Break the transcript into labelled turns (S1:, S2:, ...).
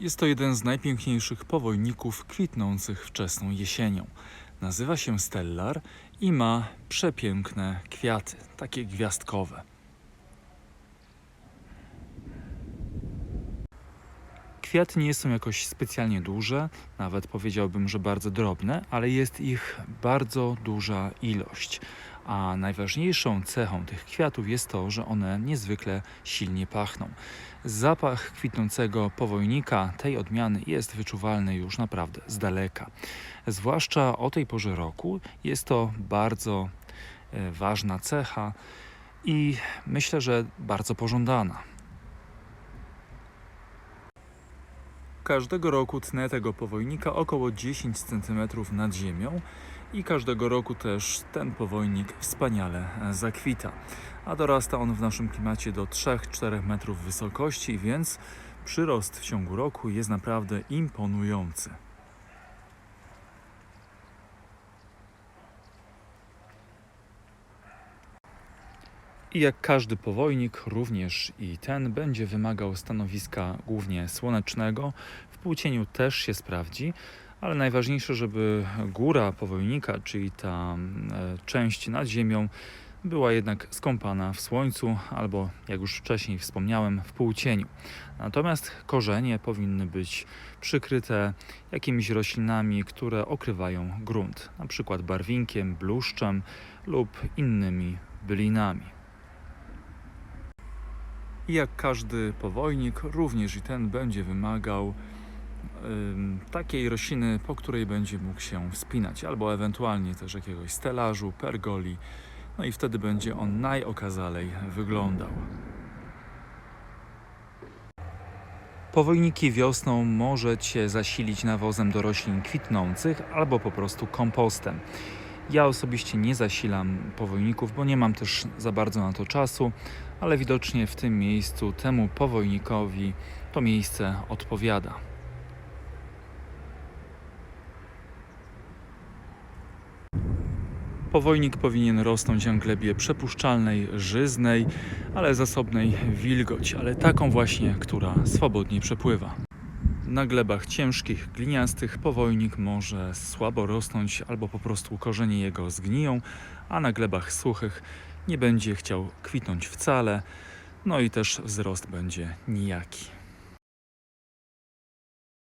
S1: Jest to jeden z najpiękniejszych powojników kwitnących wczesną jesienią. Nazywa się Stellar i ma przepiękne kwiaty, takie gwiazdkowe. Kwiaty nie są jakoś specjalnie duże, nawet powiedziałbym, że bardzo drobne, ale jest ich bardzo duża ilość. A najważniejszą cechą tych kwiatów jest to, że one niezwykle silnie pachną. Zapach kwitnącego powojnika tej odmiany jest wyczuwalny już naprawdę z daleka. Zwłaszcza o tej porze roku jest to bardzo e, ważna cecha i myślę, że bardzo pożądana. Każdego roku tnę tego powojnika około 10 cm nad ziemią i każdego roku też ten powojnik wspaniale zakwita. A dorasta on w naszym klimacie do 3-4 metrów wysokości, więc przyrost w ciągu roku jest naprawdę imponujący. I jak każdy powojnik, również i ten będzie wymagał stanowiska głównie słonecznego. W płócieniu też się sprawdzi, ale najważniejsze, żeby góra powojnika, czyli ta e, część nad ziemią, była jednak skąpana w słońcu albo, jak już wcześniej wspomniałem, w półcieniu. Natomiast korzenie powinny być przykryte jakimiś roślinami, które okrywają grunt, na przykład barwinkiem, bluszczem lub innymi bylinami. I jak każdy powojnik, również i ten będzie wymagał ym, takiej rośliny, po której będzie mógł się wspinać, albo ewentualnie też jakiegoś stelażu, pergoli. No i wtedy będzie on najokazalej wyglądał. Powojniki wiosną możecie zasilić nawozem do roślin kwitnących albo po prostu kompostem. Ja osobiście nie zasilam powojników, bo nie mam też za bardzo na to czasu, ale widocznie w tym miejscu temu powojnikowi to miejsce odpowiada. Powojnik powinien rosnąć w glebie przepuszczalnej, żyznej, ale zasobnej wilgoć, ale taką właśnie, która swobodnie przepływa. Na glebach ciężkich, gliniastych powojnik może słabo rosnąć albo po prostu korzenie jego zgniją, a na glebach suchych nie będzie chciał kwitnąć wcale, no i też wzrost będzie nijaki.